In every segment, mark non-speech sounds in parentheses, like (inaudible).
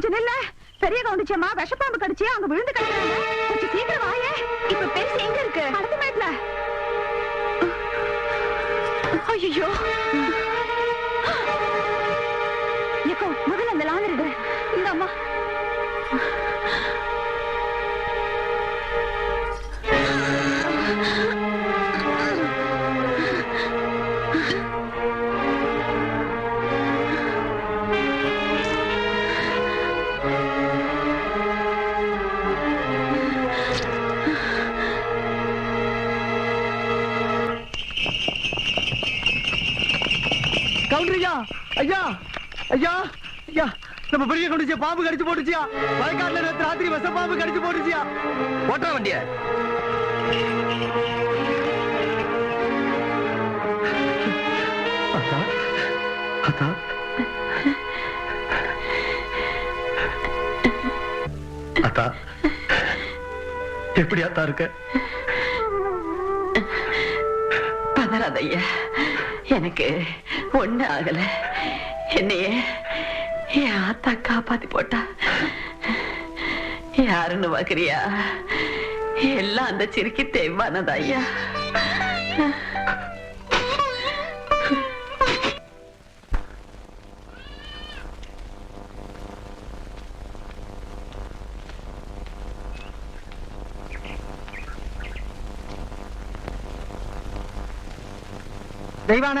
கொஞ்சம் நில்ல. பெரிய கவுண்டிச்சம்மா விஷப்பாம்பு கடிச்சு அங்க விழுந்து கிடக்குறாங்க. கொஞ்சம் சீக்கிரம் வாயே. இப்ப பெருசு எங்க இருக்கு? அடுத்த மேட்ல. ஐயோ எக்கோ முதல்ல அந்த லாந்தர் இந்த அம்மா கவுண்டரியா ஐயா ஐயா ஐயா நம்ம பெரிய கவுண்டிச்சியா பாம்பு கடிச்சு போட்டுச்சியா? வயக்காட்டுல நேத்து ராத்திரி விஷ பாம்பு கடிச்சு போட்டுச்சியா? ஓட்டுற வண்டிய. அத்தா எப்படி அத்தா இருக்க? பதறாத ஐயா எனக்கு ஒண்ணு ஆகல என்னைய என் ஆத்தா காப்பாத்தி போட்டா. யாருன்னு பாக்குறியா? எல்லாம் அந்த சிரிக்கு தெய்வானதா ஐயா? தெய்வான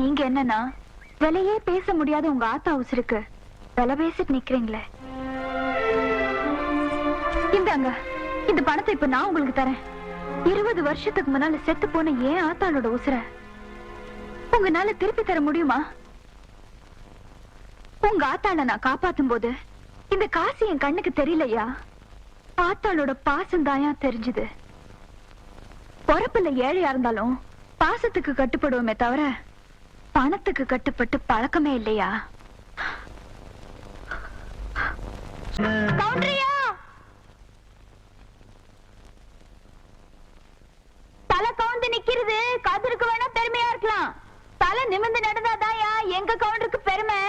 நீங்க என்னன்னா விலையே பேச முடியாத உங்க ஆத்தா உசுருக்கு விலை பேசிட்டு நிக்கிறீங்களே. இந்தாங்க இந்த பணத்தை இப்ப நான் உங்களுக்கு தரேன். இருபது வருஷத்துக்கு முன்னால செத்து போன ஏன் ஆத்தாளோட உசுர. உங்களால திருப்பி தர முடியுமா? உங்க ஆத்தாள நான் காப்பாத்தும் போது இந்த காசு என் கண்ணுக்கு தெரியலையா? ஆத்தாளோட பாசம் தாயா தெரிஞ்சது? பொறப்புல ஏழையா இருந்தாலும் பாசத்துக்கு கட்டுப்படுவோமே தவிர பணத்துக்கு கட்டுப்பட்டு பழக்கமே இல்லையா? கவுண்டரியா! தலை கவுந்து நிக்கிறது. கதிருக்கு வேணா பெருமையா இருக்கலாம். தலை நிமிர்ந்து நடந்தாதாயா எங்க கவுண்டருக்கு பெருமை?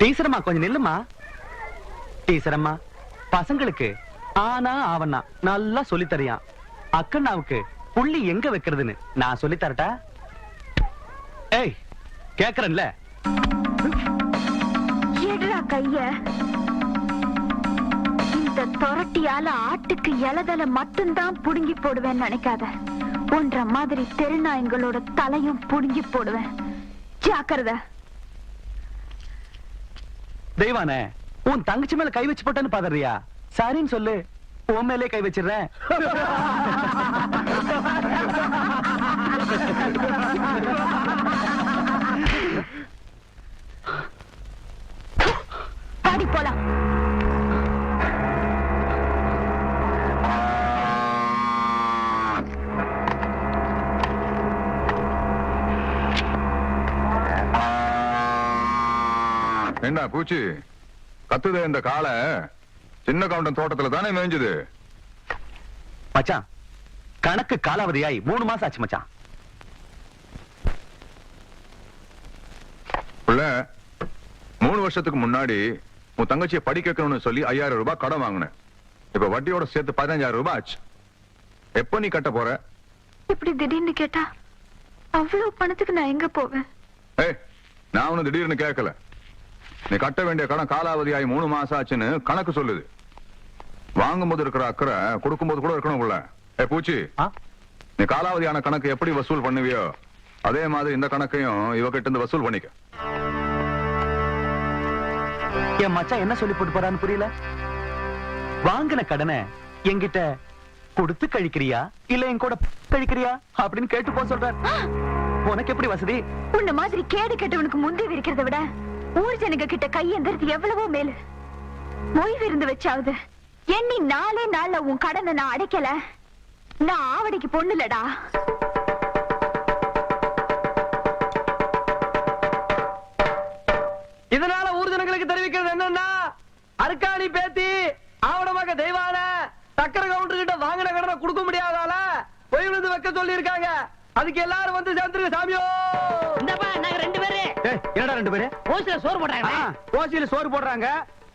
டீச்சரம்மா கொஞ்சம் நில்லுமா டீச்சரம்மா பசங்களுக்கு ஆனா ஆவண்ணா நல்லா தரியான் அக்கண்ணாவுக்கு புள்ளி எங்க வைக்கிறதுன்னு நான் சொல்லித் தரட்டா ஏய் கேக்குறேன்ல. எடுடா கைய. இந்த தொரட்டியால ஆட்டுக்கு இலதல மட்டும்தான் புடுங்கி போடுவேன்னு நினைக்காத. உன்ற மாதிரி தெருநாயங்களோட தலையும் புடுங்கி போடுவேன். ஜாக்கிரதை. தெய்வானே உன் தங்கச்சி மேல கை வச்சு போட்டேன்னு பாதறியா சரின்னு சொல்லு. உன் மேலே கை வச்சிடுறேன். பாடி போலாம். என்ன பூச்சி? கத்துதே இந்த காளை சின்ன கவுண்டன் தோட்டத்துல தானே மேய்ஞ்சது? மச்சான் கணக்கு காலாவதியாய் மூணு மாசம் ஆச்சு மச்சான். புள்ள மூணு வருஷத்துக்கு முன்னாடி உன் தங்கச்சியை படிக்க வைக்கணும்னு சொல்லி ஐயாயிரம் ரூபாய் கடன் வாங்கினேன். இப்ப வட்டியோட சேர்த்து பதினஞ்சாயிரம் ரூபாய் ஆச்சு. எப்ப நீ கட்ட போற? இப்படி திடீர்னு கேட்டா அவ்வளவு பணத்துக்கு நான் எங்க போவேன்? ஏய் நான் ஒண்ணு திடீர்னு கேட்கல. நீ கட்ட வேண்டிய கடன் காலாவதி ஆகி மூணு மாசம் ஆச்சுன்னு கணக்கு சொல்லுது. வாங்கும்போது இருக்கிற அக்கறை கொடுக்கும்போது கூட இருக்கணும் உள்ள. ஏ பூச்சி? நீ காலாவதியான கணக்கு எப்படி வசூல் பண்ணுவியோ அதே மாதிரி இந்த கணக்கையும் இவகிட்ட இருந்து வசூல் பண்ணிக்க. என் மச்சான் என்ன சொல்லி போட்டு போறான்னு புரியல? வாங்கின கடனை என்கிட்ட கொடுத்து கழிக்கிறியா? இல்ல என் கூட கழிக்கிறியா? அப்படின்னு கேட்டு போ சொல்றார். உனக்கு எப்படி வசதி? உன்ன மாதிரி கேடு கெட்டவனுக்கு முந்தி இருக்கிறத விட ஊர் ஜனங்க கிட்ட கையெந்திரது எவ்வளவோ மேலு. மொய் விருந்து வச்சாவது எண்ணி நாலே நாள்ல உன் கடனை நான் அடைக்கல. நான் ஆவடிக்கு பொண்ணுலடா. இதனால ஊர் ஜனங்களுக்கு தெரிவிக்கிறது என்னன்னா அருக்காணி பேத்தி ஆவணமாக தெய்வான சக்கர கவுண்டர் கிட்ட வாங்கின கடனை கொடுக்க முடியாதால பொய் விழுந்து வைக்க சொல்லி இருக்காங்க அதுக்கு எல்லாரும் வந்து சேர்ந்துருங்க சாமியோ. இந்தப்பா நாங்க ரெண்டு பேரு. என்னடா ரெண்டு பேரு? ஓசில சோறு போடுறாங்க ஓசியில சோறு போடுறாங்க.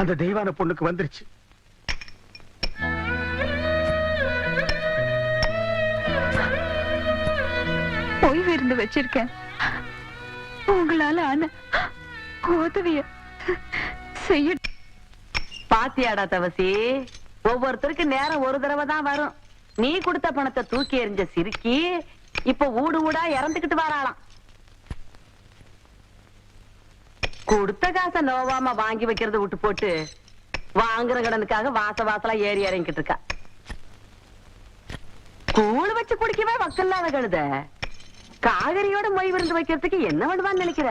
அந்த தெய்வான பொண்ணுக்கு வந்துருச்சு. பொய் விருந்து வச்சிருக்கேன். உங்களால ஆன உதவிய செய்ய பாத்தியாடா தவசி ஒவ்வொருத்தருக்கு நேரம் ஒரு தடவை தான் வரும். நீ கொடுத்த பணத்தை தூக்கி எறிஞ்ச சிரிக்கி இப்ப ஊடு ஊடா இறந்துகிட்டு வராளாம். கொடுத்த காசை நோவாம வாங்கி வைக்கிறத விட்டு போட்டு வாங்குற கடனுக்காக வாச வாசலா ஏறி இறங்கிட்டு இருக்கா. கூழ் வச்சு குடிக்கவே வக்கல்லாத கழுத. காகரியோட மொய் விருந்து வைக்கிறதுக்கு என்ன பண்ணுவான்னு நினைக்கிற?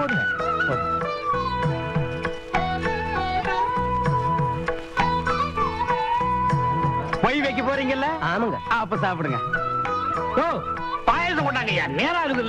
போடுங்க மொய் வைக்க போறீங்கல்ல? ஆமாங்க. அப்ப சாப்பிடுங்க. ஓ பாயசம் கொண்டாங்க நேரம் ஆகுது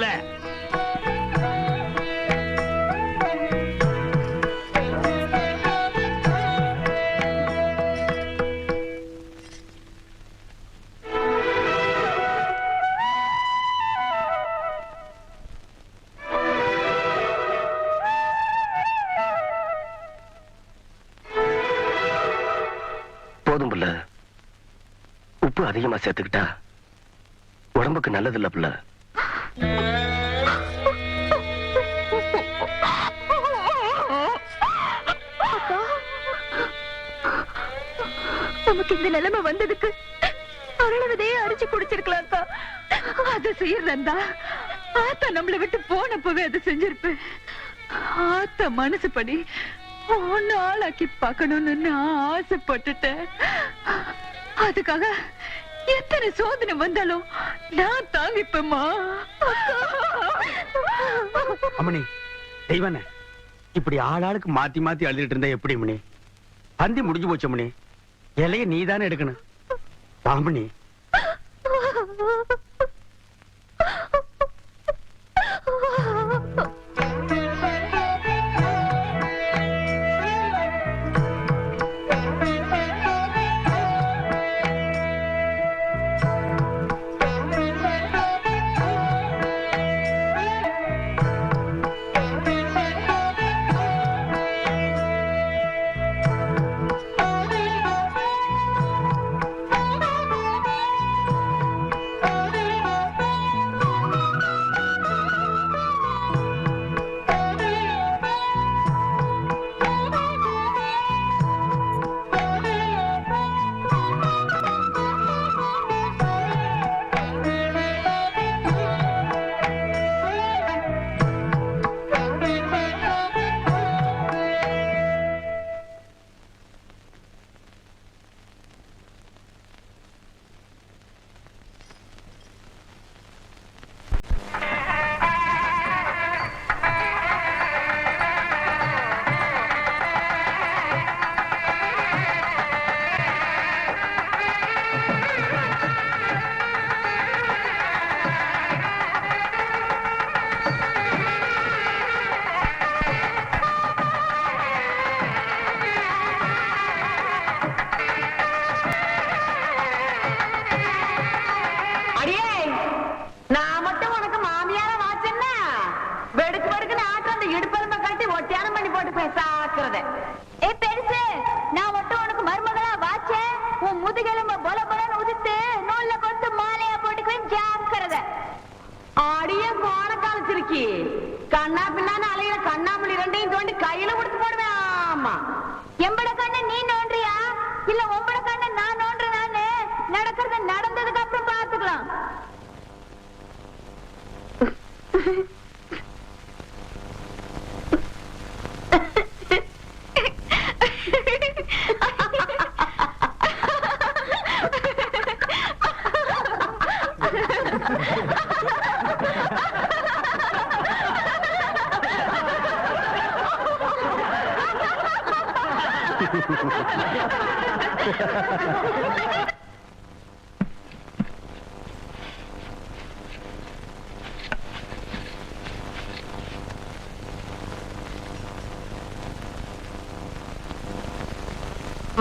அதிகமா சேர்த்துக்கிட்டா உடம்புக்கு நல்லது இல்ல புள்ள. நமக்கு இந்த நிலைமை வந்ததுக்கு அருளவதையே அரிச்சு குடிச்சிருக்கலாம் அது செய்யறதா ஆத்தா நம்மளை விட்டு போனப்பவே அதை செஞ்சிருப்பேன் ஆத்தா மனசுப்படி ஒன்னு ஆளாக்கி பார்க்கணும்னு நான் ஆசைப்பட்டுட்டேன். அதுக்காக எத்தனை சோதனை வந்தாலும் நான் தாங்கிப்பேம்மா. அம்மணி தெய்வனே இப்படி ஆளாளுக்கு மாத்தி மாத்தி அழுதுட்டு இருந்தா எப்படி மணி பந்தி முடிஞ்சு போச்சு மணி இலைய நீ தானே எடுக்கணும் பாமணி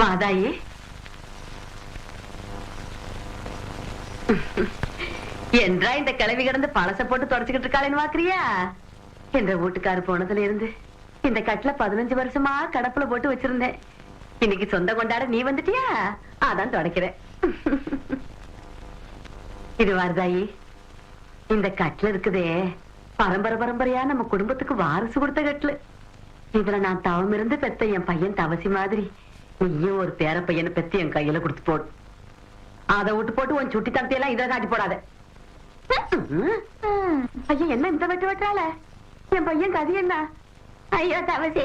வாதாயே என்றா இந்த கிளவி கிடந்து பழச போட்டு தொடச்சுக்கிட்டு இருக்காளேன்னு வாக்குறியா என்ற வீட்டுக்காரு போனதுல இருந்து இந்த கட்டுல பதினஞ்சு வருஷமா கடப்புல போட்டு வச்சிருந்தேன். இன்னைக்கு சொந்த கொண்டாட நீ வந்துட்டியா? அதான் தொடக்கிறேன். இது வாரதாயி இந்த கட்டுல இருக்குதே பரம்பரை பரம்பரையா நம்ம குடும்பத்துக்கு வாரிசு கொடுத்த கட்டுல. இதுல நான் தவம் இருந்து பெத்த என் பையன் தவசி மாதிரி. நீயும் ஒரு பேர பையனை பெத்து என் கையில கொடுத்து போடு. அதை விட்டு போட்டு உன் சுட்டி தந்தையெல்லாம் இதை காட்டி போடாத. ஐயா என்ன இந்த வெட்டு வெட்டுறால என் பையன் கதி என்ன? ஐயோ தவசி.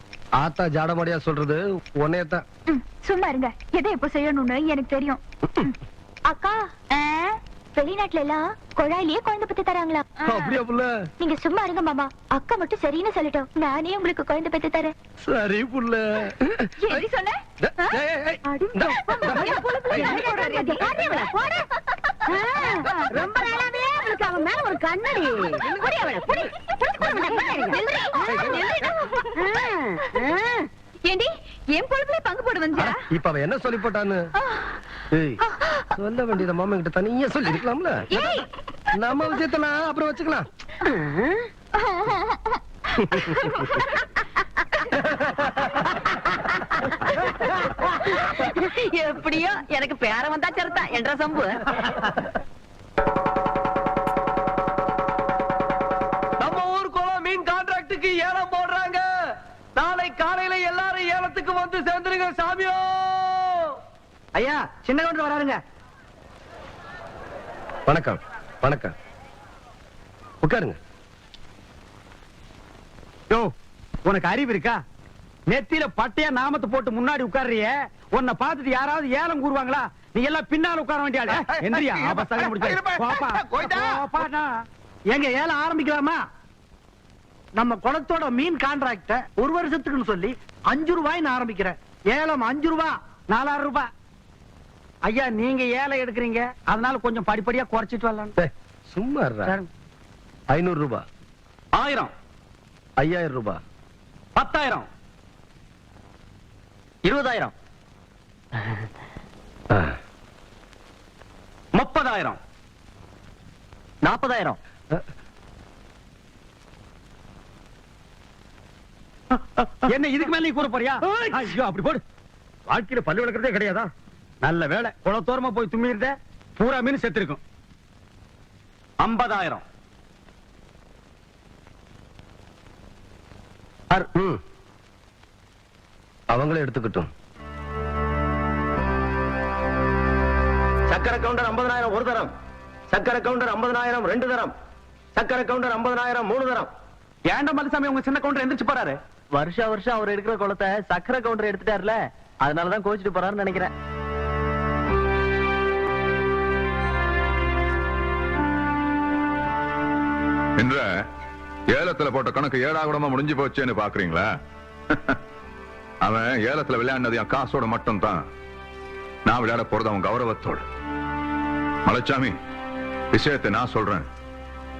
ஆத்தா ஜாடமாடியா சொல்றது உன்னையத்தான். சும்மா இருங்க. எதை எப்ப செய்யணும்னு எனக்கு தெரியும். அக்கா வெளிநாட்டுல எல்லாம் குழாயிலேயே குழந்தை பத்தி தராங்களா? அப்படியா புள்ள? நீங்க சும்மா இருங்க மாமா. அக்கா மட்டும் சரின்னு சொல்லட்டும். நானே உங்களுக்கு குழந்தை பெத்து தரேன். சரி புள்ள. சொன்ன? ரொம்ப நாளாவே அவளுக்கு அவன் மேல ஒரு கண்ணடி. புடி அவளை, புடி. ஏண்டி என் பொழுதுல பங்கு போட வந்தியா? அட, இப்ப அவன் என்ன சொல்லி போட்டான்னு? சொல்ல வேண்டியத மாமா கிட்ட தனியா சொல்லி இருக்கலாம்ல ஏய். நம்ம விஷயத்தெல்லாம் அப்புறம் வச்சுக்கலாம். எப்படியோ எனக்கு பேர வந்தா சரிதா என்ற சம்பு. நம்ம ஊர் குளம் மீன் கான்ட்ராக்டுக்கு ஏலம் போடுறாங்க. நாளை காலையில எல்லாரும் ஏலத்துக்கு வந்து சேர்ந்துருங்க சாமியோ. ஐயா சின்ன கவுண்டர் வராருங்க. வணக்கம் வணக்கம். உட்காருங்க. யோ உனக்கு அறிவு இருக்கா? நெத்தியில பட்டைய நாமத்தை போட்டு முன்னாடி உட்கார்றியே. உன்னை பார்த்துட்டு யாராவது ஏலம் கூறுவாங்களா? நீ எல்லாம் பின்னால உட்கார வேண்டிய ஆளு எந்திரியா ஆபத்தாக முடிச்சு போப்பா போப்பாண்ணா. எங்க ஏலம் ஆரம்பிக்கலாமா? நம்ம குளத்தோட மீன் கான்ட்ராக்ட ஒரு வருஷத்துக்குன்னு சொல்லி அஞ்சு ரூபாய்னு ஆரம்பிக்கிறேன். ஏலம் அஞ்சு ரூபா நாலாயிரம் ரூபாய் ஐயா நீங்க ஏலம் எடுக்கிறீங்க. அதனால கொஞ்சம் படிப்படியா குறைச்சிட்டு வரலாம் சும்மா இருடா. ஐநூறு ரூபாய் ஆயிரம். ஐயாயிரம் ரூபாய் பத்தாயிரம். இருபதாயிரம். முப்பதாயிரம். நாற்பதாயிரம் என்ன இதுக்கு மேல நீ கூற போறியா? ஐயோ அப்படி போடு. வாழ்க்கையில பல்லு விளக்குறதே கிடையாதா? நல்ல வேலை. குளத்தோரமா போய் தும்மிருந்த பூரா மீன் செத்துருக்கும். ஐம்பதாயிரம். அவங்களே எடுத்துக்கட்டும். சக்கரை கவுண்டர் ஐம்பதனாயிரம் ஒரு தரம். சக்கரை கவுண்டர் ஐம்பதனாயிரம் ரெண்டு தரம். சக்கரை கவுண்டர் ஐம்பதனாயிரம் மூணு தரம். ஏன்டா மதுசாமி உங்க சின்ன கவுண்டர் எந்திரிச்சு போறாரு? வருஷா வருஷம் அவர் எடுக்கிற குளத்தை சக்கரை கவுண்டர் எடுத்துட்டாருல அதனாலதான் கோச்சிட்டு போறாருன்னு நினைக்கிறேன். என்ற ஏலத்துல போட்ட கணக்கு ஏடாகுடமா முடிஞ்சு போச்சேன்னு பாக்குறீங்களா? (laughs) அவன் ஏலத்துல விளையாடினது என் காசோட மட்டும் தான் நான் விளையாட போறது அவன் கௌரவத்தோட. மலைச்சாமி விஷயத்தை நான் சொல்றேன்.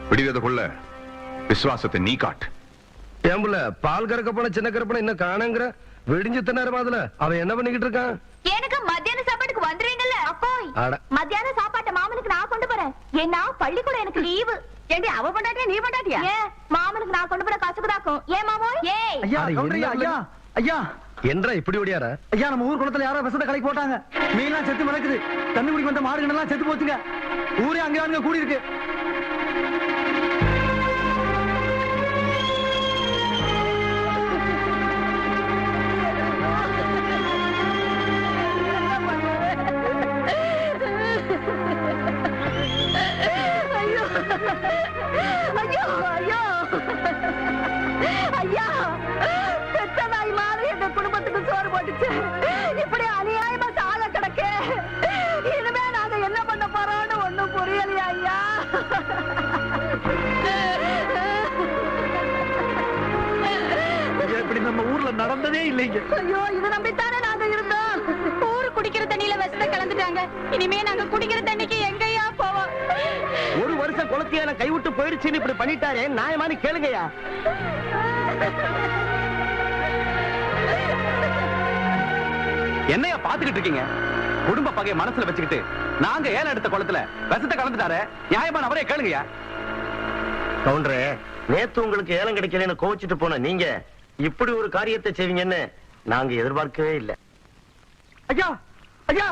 விடியதுக்குள்ள விசுவாசத்தை நீ காட்டு. ஏம்புல பால் கறக்க போன சின்ன கருப்பனை இன்னும் காணுங்கிற? விடிஞ்சு தின்னாரு அதுல அவன் என்ன பண்ணிக்கிட்டு இருக்கான்? எனக்கு மத்தியான சாப்பாட்டுக்கு வந்துருவீங்கல்ல அப்போய் அட. மத்தியான சாப்பாட்டை மாமனுக்கு நான் கொண்டு போறேன். ஏன்னா பள்ளிக்கூடம் எனக்கு லீவு. ஏண்டி அவ பண்ணாட்டியா நீ பண்ணாட்டியா ஏன் மாமனுக்கு நான் கொண்டு போற கசக்குதாக்கும் ஏன் மாமோய் ஏய். ஐயா ஐயா, ஐயா. என்றா இப்படி ஓடியார? ஐயா நம்ம ஊர் குளத்துல யாரோ விஷத்தை கலக்கி போட்டாங்க. மீன்லாம் செத்து மிதக்குது. தண்ணி குடிக்க வந்த மாடுகள் எல்லாம் செத்து போச்சுங்க. ஊரே அங்கே அங்க கூடி இருக்கு கலந்துட்டாங்க இனிமே நாங்க குடிக்கிற தண்ணிக்கு எங்கயா போவோம். ஒரு வருஷம் குளத்தியால கைவிட்டு போயிடுச்சுன்னு இப்படி பண்ணிட்டாரே நியாயமானு கேளுங்கய்யா. என்னையா பாத்துக்கிட்டு இருக்கீங்க? குடும்ப பகையை மனசுல வச்சுக்கிட்டு நாங்க ஏலம் எடுத்த குளத்துல விஷத்தை கலந்துட்டாரு நியாயமான அவரே கேளுங்கயா கவுண்டரே நேத்து உங்களுக்கு ஏலம் கிடைக்கலன்னு கோவிச்சிட்டு போன நீங்க இப்படி ஒரு காரியத்தை செய்வீங்கன்னு நாங்க எதிர்பார்க்கவே இல்லை. ஐயா ஐயா!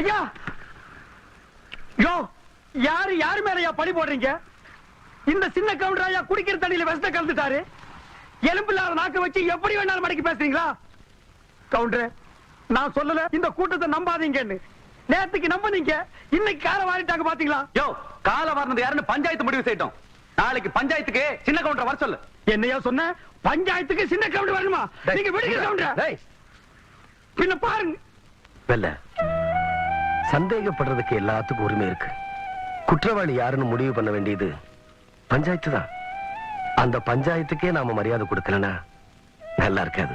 ஐயா! யோ யாரு யாரு மேலயா பழி போடுறீங்க? இந்த சின்ன கவுண்டர் ஐயா குடிக்கிற தண்ணியில விஷத்தை கலந்துட்டாரு. எலும்பில்லாத நாக்க வச்சு எப்படி வேணாலும் மடக்கி பேசுறீங்களா? கவுண்டர் நான் சொல்லல இந்த கூட்டத்தை நம்பாதீங்கன்னு. நேத்துக்கு நம்புனீங்க இன்னைக்கு கால வாரிட்டாங்க பாத்தீங்களா? யோ கால வரனது யாருன்னு பஞ்சாயத்து முடிவு செய்யட்டும். நாளைக்கு பஞ்சாயத்துக்கு சின்ன கவுண்டர் வர சொல்லு. என்னையா சொன்ன? பஞ்சாயத்துக்கு சின்ன கவுண்டர் வரணுமா? நீங்க விடுங்க கவுண்டர். பின்ன பாருங்க. வெல்ல. சந்தேகப்படுறதுக்கு எல்லாத்துக்கும் உரிமை இருக்கு. குற்றவாளி யாருன்னு முடிவு பண்ண வேண்டியது பஞ்சாயத்து தான். அந்த பஞ்சாயத்துக்கே நாம மரியாதை கொடுக்கலனா நல்லா இருக்காது.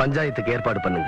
பஞ்சாயத்துக்கு ஏற்பாடு பண்ணுங்க.